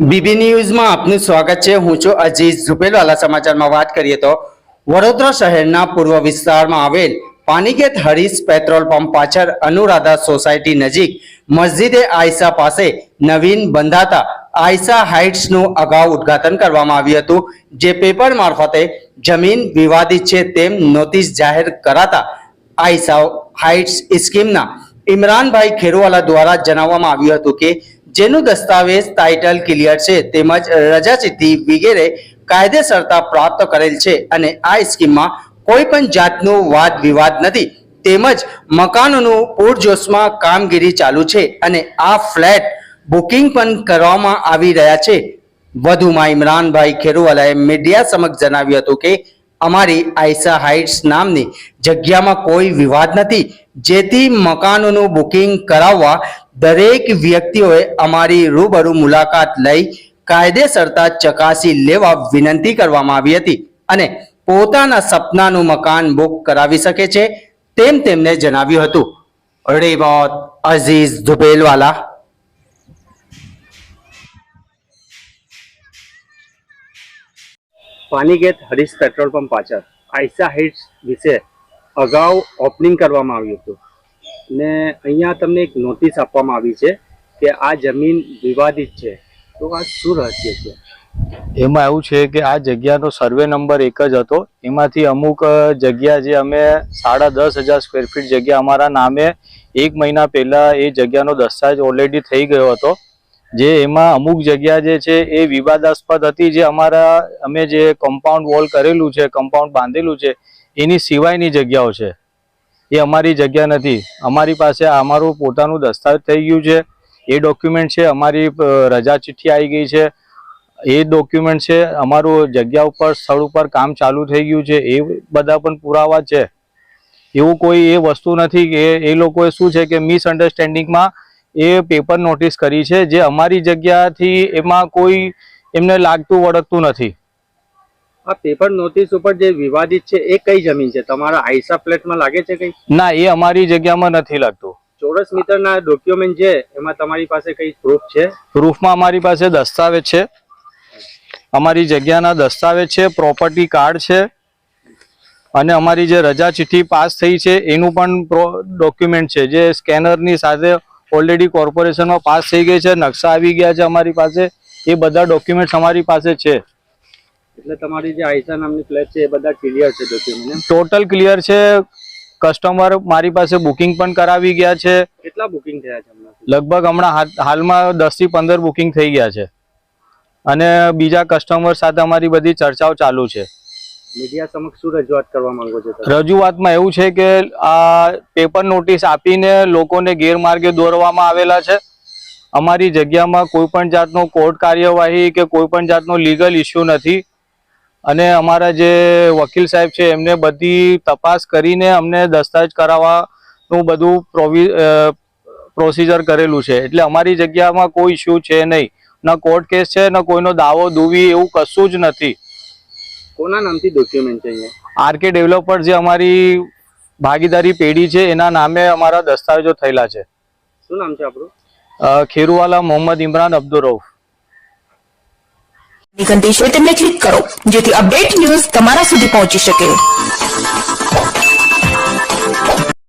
BB ન્યૂઝમાં આપનું સ્વાગત છે. હું છું અજીત ઝુપેલવાલા સમાચારમાં વાત કરીએ તો વડોદરા શહેરના પૂર્વ વિસ્તારમાં આવેલ પાનીગેત હરીશ પેટ્રોલ પંપ પાછળ અનુરાધા સોસાયટી નજીક મસ્જિદે આયસા પાસે નવીન બંધાતા આયસા હાઇટ્સનું અગાઉ ઉદ્ઘાટન કરવામાં આવ્યું હતું. જે પેપર મારફતે જમીન વિવાદિત છે તેમ નોટિસ જાહેર કરાતા આયસા હાઇટ્સ સ્કીમના ઇમરાનભાઈ ખેરુવાલા દ્વારા જણાવવામાં આવ્યું હતું કે જેનું દસ્તાવેજ ટાઇટલ ક્લિયર છે તેમજ રજા ચિઠ્ઠી વગેરે કાયદેસરતા પ્રાપ્ત કરેલ છે અને આ સ્કીમમાં કોઈ પણ જાતનો વાદ વિવાદ નથી. તેમજ મકાનોનું પૂરજોશમાં કામગીરી ચાલુ છે અને આ ફ્લેટ બુકિંગ પણ કરવામાં આવી રહ્યા છે. વધુમાં ઇમરાનભાઈ ખેરુવાલાએ મીડિયા સમક્ષ જણાવ્યું હતું કે અમારી આયસા હાઇટ્સ નામની જગ્યામાં કોઈ વિવાદ નથી. જેથી મકાનોનું બુકિંગ કરાવવા દરેક વ્યક્તિઓએ અમારી રૂબરૂ મુલાકાત લઈ કાયદેસરતા ચકાસી લેવા વિનંતી કરવામાં આવી હતી અને પોતાના સપનાનું મકાન બુક કરાવી શકે છે તેમ તેમને જણાવ્યું હતું. Report Aziz Dhubelwala Panigate Harish petrol pump પાછળ. આઈસા હાઇટ્સ વિશે અગાઉ ઓપનિંગ કરવામાં આવ્યું હતું. ને અહીંયા તમને એક નોટિસ આપવામાં આવી છે કે આ જમીન વિવાદિત છે. તો આ શું રહસ્ય છે? એમાં એવું છે કે આ જગ્યાનો સર્વે નંબર એક જ હતો. એમાંથી અમુક જગ્યા જે અમે સાડા દસ હજાર સ્ક્વેર ફીટ જગ્યા અમારા નામે એક મહિના પહેલાં એ જગ્યાનો દસ્તાવેજ ઓલરેડી થઈ ગયો હતો. જે એમાં અમુક જગ્યા જે છે એ વિવાદાસ્પદ હતી, જે અમારા, અમે જે કમ્પાઉન્ડ વોલ કરેલું છે કમ્પાઉન્ડ બાંધેલું છે, એની સિવાયની જગ્યાઓ છે. એ અમારી જગ્યા નથી. અમારી પાસે અમારું પોતાનું દસ્તાવેજ થઈ ગયું છે. એ ડોક્યુમેન્ટ છે, અમારી રજા ચિઠ્ઠી આવી ગઈ છે. એ ડોક્યુમેન્ટ છે, અમારું જગ્યા ઉપર, સ્થળ ઉપર કામ ચાલુ થઈ ગયું છે. એ બધા પણ પુરાવા છે. એવું કોઈ એ વસ્તુ નથી કે એ લોકોએ શું છે કે મિસઅન્ડરસ્ટેન્ડિંગમાં એ પેપર નોટિસ કરી છે જે અમારી જગ્યાથી એમાં કોઈ એમને લાગતું વળગતું નથી. આ પેપર નોટિસ ઉપર જે વિવાદિત છે એ કઈ જમીન છે? તમારા આઈસા ફ્લેટમાં લાગે છે કઈ? ના એ અમારી જગ્યામાં નથી લાગતું. ચોરસ મીટરના ડોક્યુમેન્ટ છે એમાં તમારી પાસે કઈ પ્રૂફ છે? પ્રૂફમાં અમારી પાસે દસ્તાવેજ છે. અમારી જગ્યાના દસ્તાવેજ છે પ્રોપર્ટી કાર્ડ છે અને અમારી જે રજા ચિઠ્ઠી પાસ થઈ છે એનું પણ ડોક્યુમેન્ટ છે જે સ્કેનરની સાથે ઓલરેડી કોર્પોરેશનમાં પાસ થઈ ગઈ છે નકશા આવી ગયા છે અમારી પાસે એ બધા ડોક્યુમેન્ટ્સ અમારી પાસે છે. એટલે તમારી જે આયસા નામની ફ્લેટ છે એ બધા ક્લિયર છે ડોક્યુમેન્ટ ટોટલ ક્લિયર છે કસ્ટમર મારી પાસે બુકિંગ પણ કરાવી ગયા છે. કેટલા બુકિંગ થયા છે લગભગ હમણાં હાલ- હાલમાં દસથી પંદર બુકિંગ થઈ ગયા છે. અને બીજા કસ્ટમર સાથે અમારી બધી ચર્ચાઓ ચાલુ છે. મીડિયા સમક્ષ શું રજૂઆત કરવા માંગો છો રજૂઆતમાં એવું છે કે આ પેપર નોટિસ આપીને લોકોને ગેરમાર્ગે દોરવામાં આવેલા છે. અમારી જગ્યામાં કોઈ પણ જાતનો કોર્ટ કાર્યવાહી કે કોઈ પણ જાતનો લીગલ ઇસ્યુ નથી. અને અમારા જે વકીલ સાહેબ છે, એમને બધી તપાસ કરીને અમને દસ્તાવેજ કરાવવાનું બધું પ્રોવિ પ્રોસિજર કરેલું છે. એટલે અમારી જગ્યામાં કોઈ ઇસ્યુ છે નહીં. ન કોર્ટ કેસ છે, ન કોઈનો દાવો દુવી એવું કશું જ નથી. કોના નામથી ડોક્યુમેન્ટ છે આરકે ડેવલપર જે અમારી ભાગીદારી પેઢી છે એના નામે અમારા દસ્તાવેજો થયેલા છે. શું નામ છે આપણું? ખેરુવાલા મોહમ્મદ ઇમરાન અબ્દુલ રઉફ. ઘંટી છે તેમને ક્લિક કરો જેથી અપડેટ ન્યૂઝ તમારા સુધી પહોંચી શકે.